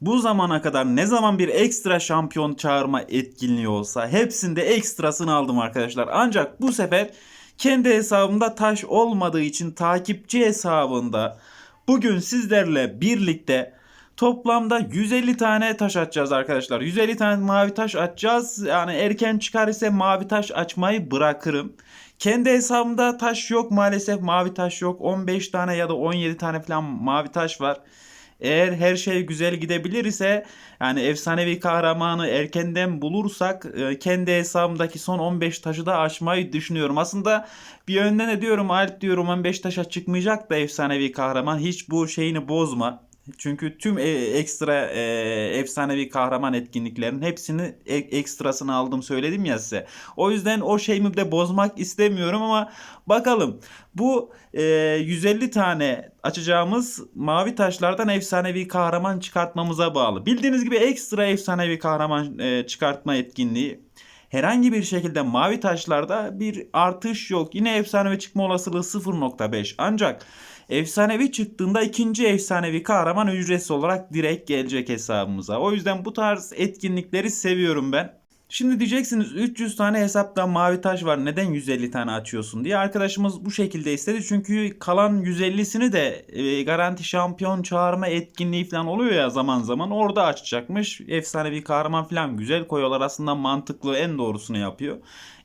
Bu zamana kadar ne zaman bir ekstra şampiyon çağırma etkinliği olsa hepsinde ekstrasını aldım arkadaşlar. Ancak bu sefer kendi hesabımda taş olmadığı için takipçi hesabında bugün sizlerle birlikte toplamda 150 tane taş açacağız arkadaşlar. 150 tane mavi taş açacağız. Yani erken çıkar ise mavi taş açmayı bırakırım. Kendi hesabımda taş yok maalesef mavi taş yok. 15 tane ya da 17 tane falan mavi taş var. Eğer her şey güzel gidebilir ise yani efsanevi kahramanı erkenden bulursak e, kendi hesabımdaki son 15 taşı da açmayı düşünüyorum. Aslında bir yönden de diyorum Alp diyorum 15 taşa çıkmayacak da efsanevi kahraman hiç bu şeyini bozma. Çünkü tüm e- ekstra e, efsanevi kahraman etkinliklerin hepsini e- ekstrasını aldım söyledim ya size. O yüzden o şeyimi de bozmak istemiyorum ama bakalım bu e, 150 tane açacağımız mavi taşlardan efsanevi kahraman çıkartmamıza bağlı. Bildiğiniz gibi ekstra efsanevi kahraman e, çıkartma etkinliği herhangi bir şekilde mavi taşlarda bir artış yok. Yine efsanevi çıkma olasılığı 0.5 ancak efsanevi çıktığında ikinci efsanevi kahraman ücretsiz olarak direkt gelecek hesabımıza. O yüzden bu tarz etkinlikleri seviyorum ben. Şimdi diyeceksiniz 300 tane hesapta mavi taş var neden 150 tane açıyorsun diye. Arkadaşımız bu şekilde istedi. Çünkü kalan 150'sini de e, garanti şampiyon çağırma etkinliği falan oluyor ya zaman zaman orada açacakmış. Efsanevi kahraman falan güzel koyuyorlar aslında mantıklı en doğrusunu yapıyor.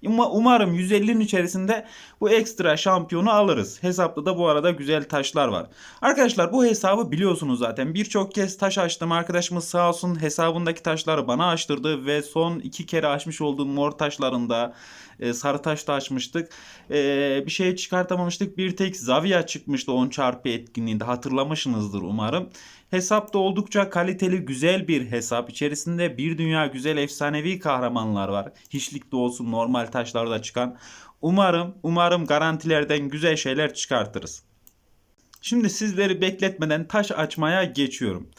Uma- Umarım 150'nin içerisinde bu ekstra şampiyonu alırız. Hesapta da bu arada güzel taşlar var. Arkadaşlar bu hesabı biliyorsunuz zaten. Birçok kez taş açtım. Arkadaşımız sağ olsun hesabındaki taşları bana açtırdı ve son iki kere açmış olduğum mor taşlarında e, sarı taş da açmıştık. E, bir şey çıkartamamıştık. Bir tek Zavia çıkmıştı 10 çarpı etkinliğinde. Hatırlamışsınızdır umarım. Hesap da oldukça kaliteli güzel bir hesap. İçerisinde bir dünya güzel efsanevi kahramanlar var. Hiçlikte olsun normal taşlarda çıkan. Umarım umarım garantilerden güzel şeyler çıkartırız. Şimdi sizleri bekletmeden taş açmaya geçiyorum.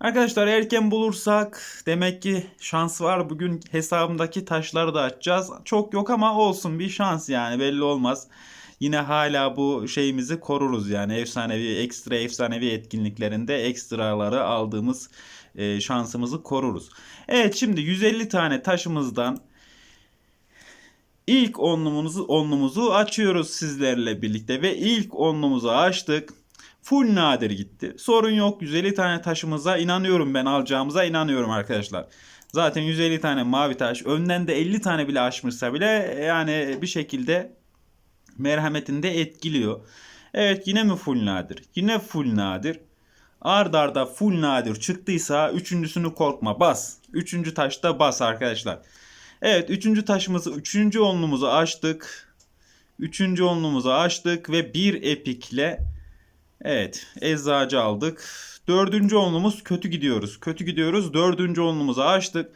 Arkadaşlar erken bulursak demek ki şans var. Bugün hesabımdaki taşları da açacağız. Çok yok ama olsun bir şans yani belli olmaz. Yine hala bu şeyimizi koruruz yani efsanevi ekstra efsanevi etkinliklerinde ekstraları aldığımız e, şansımızı koruruz. Evet şimdi 150 tane taşımızdan ilk onlumuzu onlumuzu açıyoruz sizlerle birlikte ve ilk onlumuzu açtık. Full nadir gitti. Sorun yok. 150 tane taşımıza inanıyorum ben alacağımıza inanıyorum arkadaşlar. Zaten 150 tane mavi taş önden de 50 tane bile açmışsa bile yani bir şekilde merhametini de etkiliyor. Evet yine mi full nadir? Yine full nadir. Ard arda full nadir çıktıysa üçüncüsünü korkma bas. Üçüncü taşta bas arkadaşlar. Evet üçüncü taşımızı üçüncü onlumuzu açtık. Üçüncü onlumuzu açtık ve bir epikle evet eczacı aldık. Dördüncü onlumuz kötü gidiyoruz. Kötü gidiyoruz. Dördüncü onlumuzu açtık.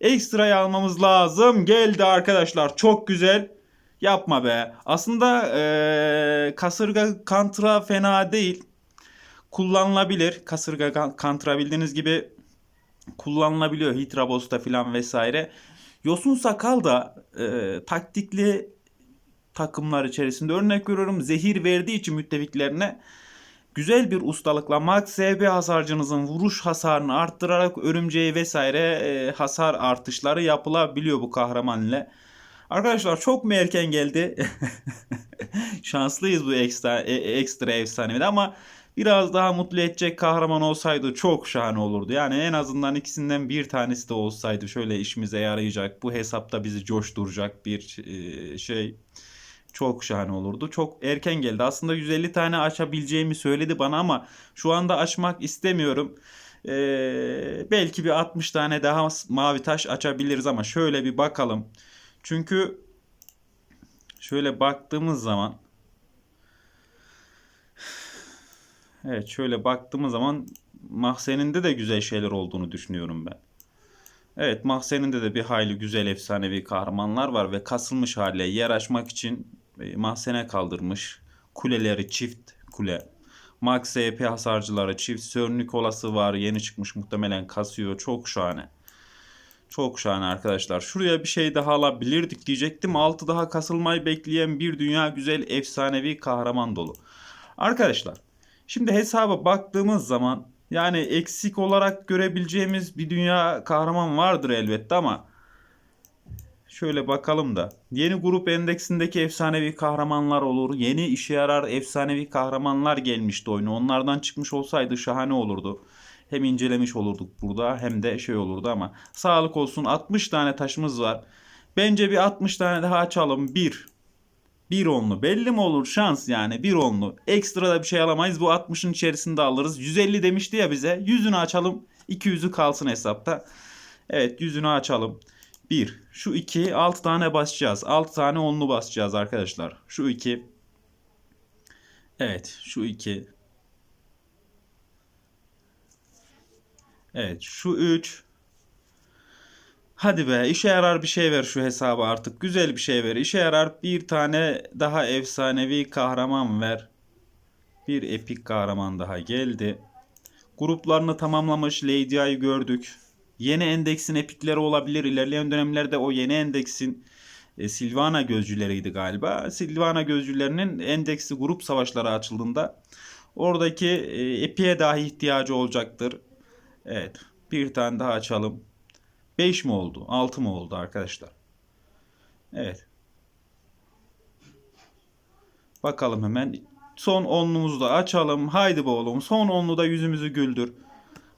Ekstrayı almamız lazım. Geldi arkadaşlar. Çok güzel. Yapma be. Aslında eee, kasırga kantra fena değil. Kullanılabilir. Kasırga kan- kantra bildiğiniz gibi kullanılabiliyor. Hitrabos'ta filan vesaire. Yosun Sakal da eee, taktikli takımlar içerisinde örnek veriyorum zehir verdiği için müttefiklerine güzel bir ustalıkla max SB hasarcınızın vuruş hasarını arttırarak örümceği vesaire e, hasar artışları yapılabiliyor bu kahraman ile. Arkadaşlar çok mu erken geldi? Şanslıyız bu ekstra e, ekstra efsanede ama biraz daha mutlu edecek kahraman olsaydı çok şahane olurdu. Yani en azından ikisinden bir tanesi de olsaydı şöyle işimize yarayacak, bu hesapta bizi coşturacak bir e, şey çok şahane olurdu. Çok erken geldi. Aslında 150 tane açabileceğimi söyledi bana ama şu anda açmak istemiyorum. Ee, belki bir 60 tane daha mavi taş açabiliriz ama şöyle bir bakalım. Çünkü şöyle baktığımız zaman Evet şöyle baktığımız zaman mahzeninde de güzel şeyler olduğunu düşünüyorum ben. Evet mahzeninde de bir hayli güzel efsanevi kahramanlar var ve kasılmış hale yer açmak için e, mahzene kaldırmış. Kuleleri çift kule. Max EP hasarcıları çift. Sir Nicholas'ı var yeni çıkmış muhtemelen kasıyor. Çok şahane. Çok şahane arkadaşlar. Şuraya bir şey daha alabilirdik diyecektim. Altı daha kasılmayı bekleyen bir dünya güzel efsanevi kahraman dolu. Arkadaşlar şimdi hesaba baktığımız zaman Yani eksik olarak görebileceğimiz bir dünya kahraman vardır elbette ama şöyle bakalım da. Yeni grup endeksindeki efsanevi kahramanlar olur. Yeni işe yarar efsanevi kahramanlar gelmişti oyuna. Onlardan çıkmış olsaydı şahane olurdu. Hem incelemiş olurduk burada hem de şey olurdu ama sağlık olsun 60 tane taşımız var. Bence bir 60 tane daha açalım. 1 bir onlu. Belli mi olur şans yani bir onlu. Ekstra da bir şey alamayız. Bu 60'ın içerisinde alırız. 150 demişti ya bize. Yüzünü açalım. 200'ü kalsın hesapta. Evet yüzünü açalım. 1. Şu 2. 6 tane basacağız. 6 tane onlu basacağız arkadaşlar. Şu 2. Evet şu 2. Evet şu 3. Hadi be işe yarar bir şey ver şu hesaba artık. Güzel bir şey ver. İşe yarar bir tane daha efsanevi kahraman ver. Bir epik kahraman daha geldi. Gruplarını tamamlamış Lady gördük. Yeni endeksin epikleri olabilir. İlerleyen dönemlerde o yeni endeksin e, Silvana gözcüleriydi galiba. Silvana gözcülerinin endeksi grup savaşları açıldığında oradaki e, epiğe dahi ihtiyacı olacaktır. Evet. Bir tane daha açalım. 5 mi oldu? 6 mı oldu arkadaşlar? Evet. Bakalım hemen. Son onlumuzu da açalım. Haydi be oğlum. Son onlu da yüzümüzü güldür.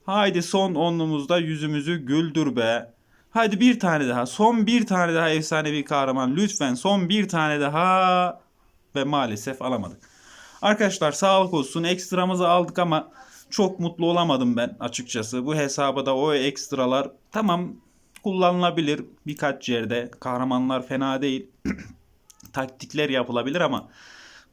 Haydi son onlumuzda yüzümüzü güldür be. Haydi bir tane daha. Son bir tane daha efsanevi kahraman. Lütfen son bir tane daha. Ve maalesef alamadık. Arkadaşlar sağlık olsun. Ekstramızı aldık ama çok mutlu olamadım ben açıkçası. Bu hesaba da o ekstralar tamam kullanılabilir birkaç yerde. Kahramanlar fena değil. Taktikler yapılabilir ama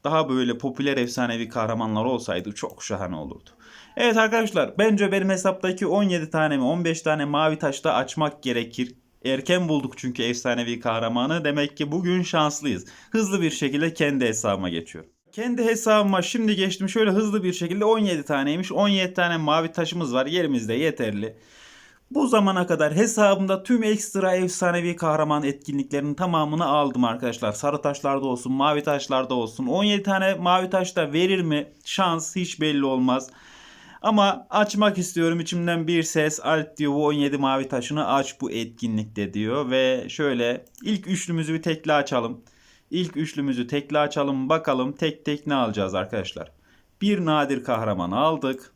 daha böyle popüler efsanevi kahramanlar olsaydı çok şahane olurdu. Evet arkadaşlar bence benim hesaptaki 17 tane mi 15 tane mavi taşta açmak gerekir. Erken bulduk çünkü efsanevi kahramanı. Demek ki bugün şanslıyız. Hızlı bir şekilde kendi hesabıma geçiyorum. Kendi hesabıma şimdi geçtim. Şöyle hızlı bir şekilde 17 taneymiş. 17 tane mavi taşımız var. Yerimizde yeterli. Bu zamana kadar hesabımda tüm ekstra efsanevi kahraman etkinliklerinin tamamını aldım arkadaşlar. Sarı taşlarda olsun, mavi taşlarda olsun. 17 tane mavi taş da verir mi? Şans hiç belli olmaz. Ama açmak istiyorum. İçimden bir ses alt diyor bu 17 mavi taşını aç bu etkinlikte diyor. Ve şöyle ilk üçlümüzü bir tekli açalım. İlk üçlümüzü tekli açalım. Bakalım tek tek ne alacağız arkadaşlar. Bir nadir kahraman aldık.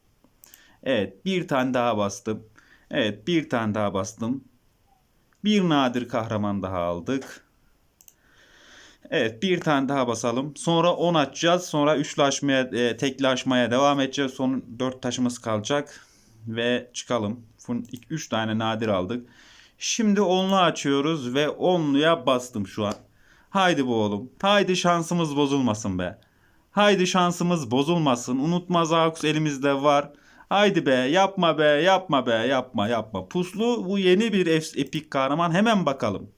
Evet bir tane daha bastım. Evet bir tane daha bastım. Bir nadir kahraman daha aldık. Evet bir tane daha basalım. Sonra 10 açacağız. Sonra üçlü açmaya, e, tekli açmaya devam edeceğiz. Son 4 taşımız kalacak. Ve çıkalım. 3 tane nadir aldık. Şimdi 10'lu açıyoruz ve 10'luya bastım şu an. Haydi bu oğlum. Haydi şansımız bozulmasın be. Haydi şansımız bozulmasın. Unutmaz Akus elimizde var. Haydi be yapma be yapma be yapma yapma. Puslu bu yeni bir epik kahraman hemen bakalım.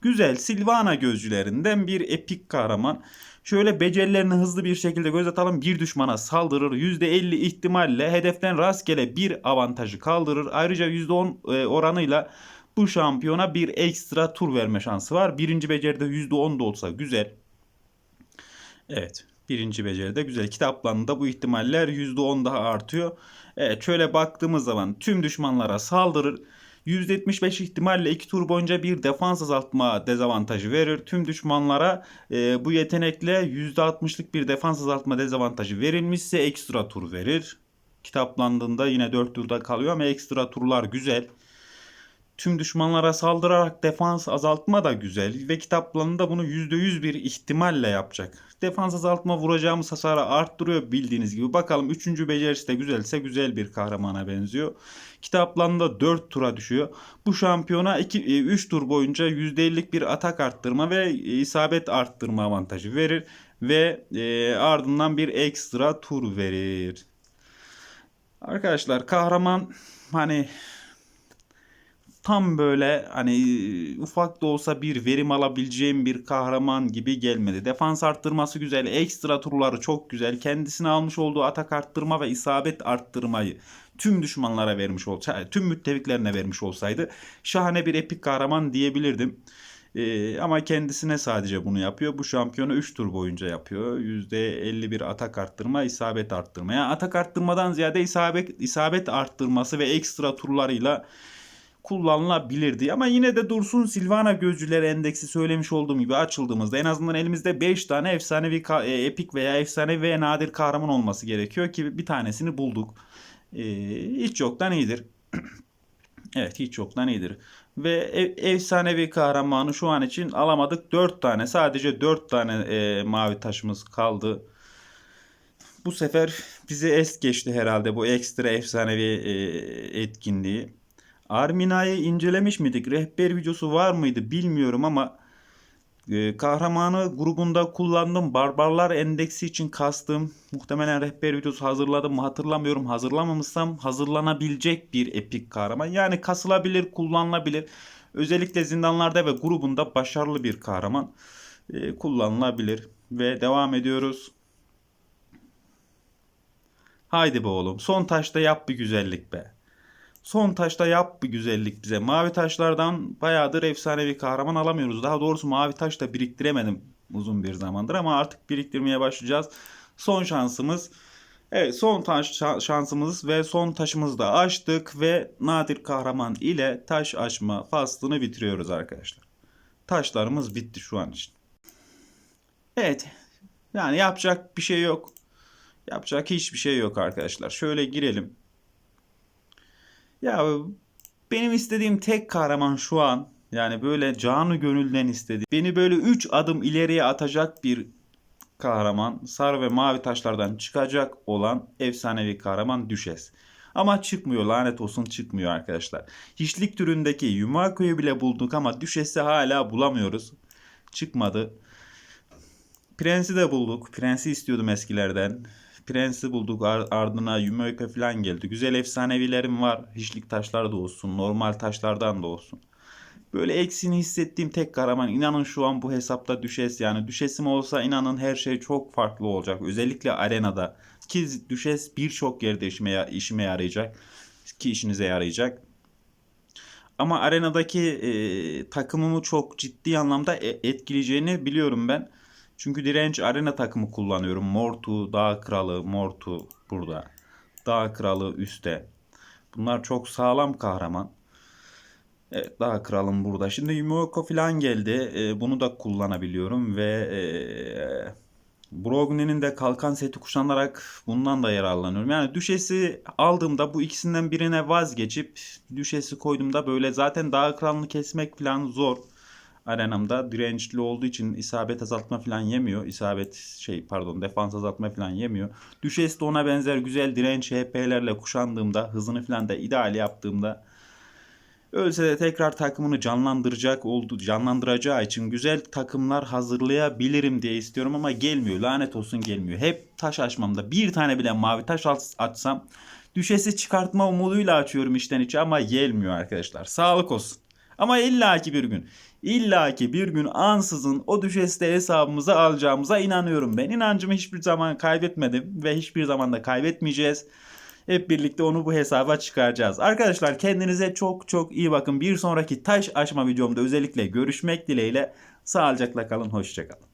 Güzel Silvana gözcülerinden bir epik kahraman. Şöyle becerilerini hızlı bir şekilde göz atalım. Bir düşmana saldırır. %50 ihtimalle hedeften rastgele bir avantajı kaldırır. Ayrıca %10 e, oranıyla bu şampiyona bir ekstra tur verme şansı var. Birinci beceride %10 da olsa güzel. Evet. Birinci beceride güzel. Kitaplarında bu ihtimaller %10 daha artıyor. Evet şöyle baktığımız zaman tüm düşmanlara saldırır. %75 ihtimalle 2 tur boyunca bir defans azaltma dezavantajı verir. Tüm düşmanlara e, bu yetenekle %60'lık bir defans azaltma dezavantajı verilmişse ekstra tur verir. Kitaplandığında yine 4 turda kalıyor ama ekstra turlar güzel. Tüm düşmanlara saldırarak defans azaltma da güzel ve kitaplarında bunu %100 bir ihtimalle yapacak. Defans azaltma vuracağımız hasarı arttırıyor bildiğiniz gibi. Bakalım 3. becerisi de güzelse güzel bir kahramana benziyor. Kitaplarında 4 tura düşüyor. Bu şampiyona 2 3 e, tur boyunca %50'lik bir atak arttırma ve isabet arttırma avantajı verir ve e, ardından bir ekstra tur verir. Arkadaşlar kahraman hani tam böyle hani ufak da olsa bir verim alabileceğim bir kahraman gibi gelmedi. Defans arttırması güzel, ekstra turları çok güzel. Kendisine almış olduğu atak arttırma ve isabet arttırmayı tüm düşmanlara vermiş olsaydı, tüm müttefiklerine vermiş olsaydı şahane bir epik kahraman diyebilirdim. Ee, ama kendisine sadece bunu yapıyor. Bu şampiyonu 3 tur boyunca yapıyor. %51 atak arttırma, isabet arttırma. Yani atak arttırmadan ziyade isabet, isabet arttırması ve ekstra turlarıyla kullanılabilirdi. Ama yine de Dursun Silvana Gözcüleri Endeksi söylemiş olduğum gibi açıldığımızda en azından elimizde 5 tane efsanevi e, epik veya efsanevi ve nadir kahraman olması gerekiyor ki bir tanesini bulduk. Ee, hiç yoktan iyidir. evet hiç yoktan iyidir. Ve ev- efsanevi kahramanı şu an için alamadık. 4 tane sadece 4 tane e, mavi taşımız kaldı. Bu sefer bizi es geçti herhalde bu ekstra efsanevi e, etkinliği. Armina'yı incelemiş miydik? Rehber videosu var mıydı bilmiyorum ama e, kahramanı grubunda kullandım. Barbarlar endeksi için kastım. Muhtemelen rehber videosu hazırladım mı hatırlamıyorum. Hazırlamamışsam hazırlanabilecek bir epik kahraman. Yani kasılabilir, kullanılabilir. Özellikle zindanlarda ve grubunda başarılı bir kahraman e, kullanılabilir. Ve devam ediyoruz. Haydi be oğlum. Son taşta yap bir güzellik be. Son taşta yap bir güzellik bize. Mavi taşlardan bayağıdır efsanevi kahraman alamıyoruz. Daha doğrusu mavi taş da biriktiremedim uzun bir zamandır ama artık biriktirmeye başlayacağız. Son şansımız. Evet son taş şa- şansımız ve son taşımızı da açtık ve nadir kahraman ile taş açma faslını bitiriyoruz arkadaşlar. Taşlarımız bitti şu an için. Evet. Yani yapacak bir şey yok. Yapacak hiçbir şey yok arkadaşlar. Şöyle girelim. Ya benim istediğim tek kahraman şu an yani böyle canı gönülden istediğim. Beni böyle 3 adım ileriye atacak bir kahraman. Sarı ve mavi taşlardan çıkacak olan efsanevi kahraman Düşes. Ama çıkmıyor lanet olsun çıkmıyor arkadaşlar. Hiçlik türündeki Yumako'yu bile bulduk ama Düşes'i hala bulamıyoruz. Çıkmadı. Prens'i de bulduk. Prens'i istiyordum eskilerden. Prens'i bulduk. Ar- ardına Yumoka falan geldi. Güzel efsanevilerim var. Hiçlik taşlar da olsun. Normal taşlardan da olsun. Böyle eksiğini hissettiğim tek kahraman. İnanın şu an bu hesapta düşes yani. Düşesim olsa inanın her şey çok farklı olacak. Özellikle arenada. Ki düşes birçok yerde işime, işime yarayacak. Ki işinize yarayacak. Ama arenadaki e, takımımı çok ciddi anlamda e- etkileyeceğini biliyorum ben. Çünkü direnç arena takımı kullanıyorum. Mortu, Dağ Kralı, Mortu burada. Dağ Kralı üstte. Bunlar çok sağlam kahraman. Evet, Dağ Kralım burada. Şimdi Yumiko falan geldi. E, bunu da kullanabiliyorum ve e, Brogne'nin de kalkan seti kuşanarak bundan da yararlanıyorum. Yani düşesi aldığımda bu ikisinden birine vazgeçip düşesi koyduğumda böyle zaten Dağ Kralını kesmek falan zor. Arenamda dirençli olduğu için isabet azaltma falan yemiyor. İsabet şey pardon defans azaltma falan yemiyor. Düşes de ona benzer güzel direnç HP'lerle kuşandığımda hızını falan da ideal yaptığımda Ölse de tekrar takımını canlandıracak oldu, canlandıracağı için güzel takımlar hazırlayabilirim diye istiyorum ama gelmiyor. Lanet olsun gelmiyor. Hep taş açmamda bir tane bile mavi taş açsam düşesi çıkartma umuduyla açıyorum içten içe ama gelmiyor arkadaşlar. Sağlık olsun. Ama illaki bir gün, illaki bir gün ansızın o düşeste hesabımıza alacağımıza inanıyorum ben. İnancımı hiçbir zaman kaybetmedim ve hiçbir zaman da kaybetmeyeceğiz. Hep birlikte onu bu hesaba çıkaracağız. Arkadaşlar kendinize çok çok iyi bakın. Bir sonraki taş açma videomda özellikle görüşmek dileğiyle. Sağlıcakla kalın, hoşçakalın.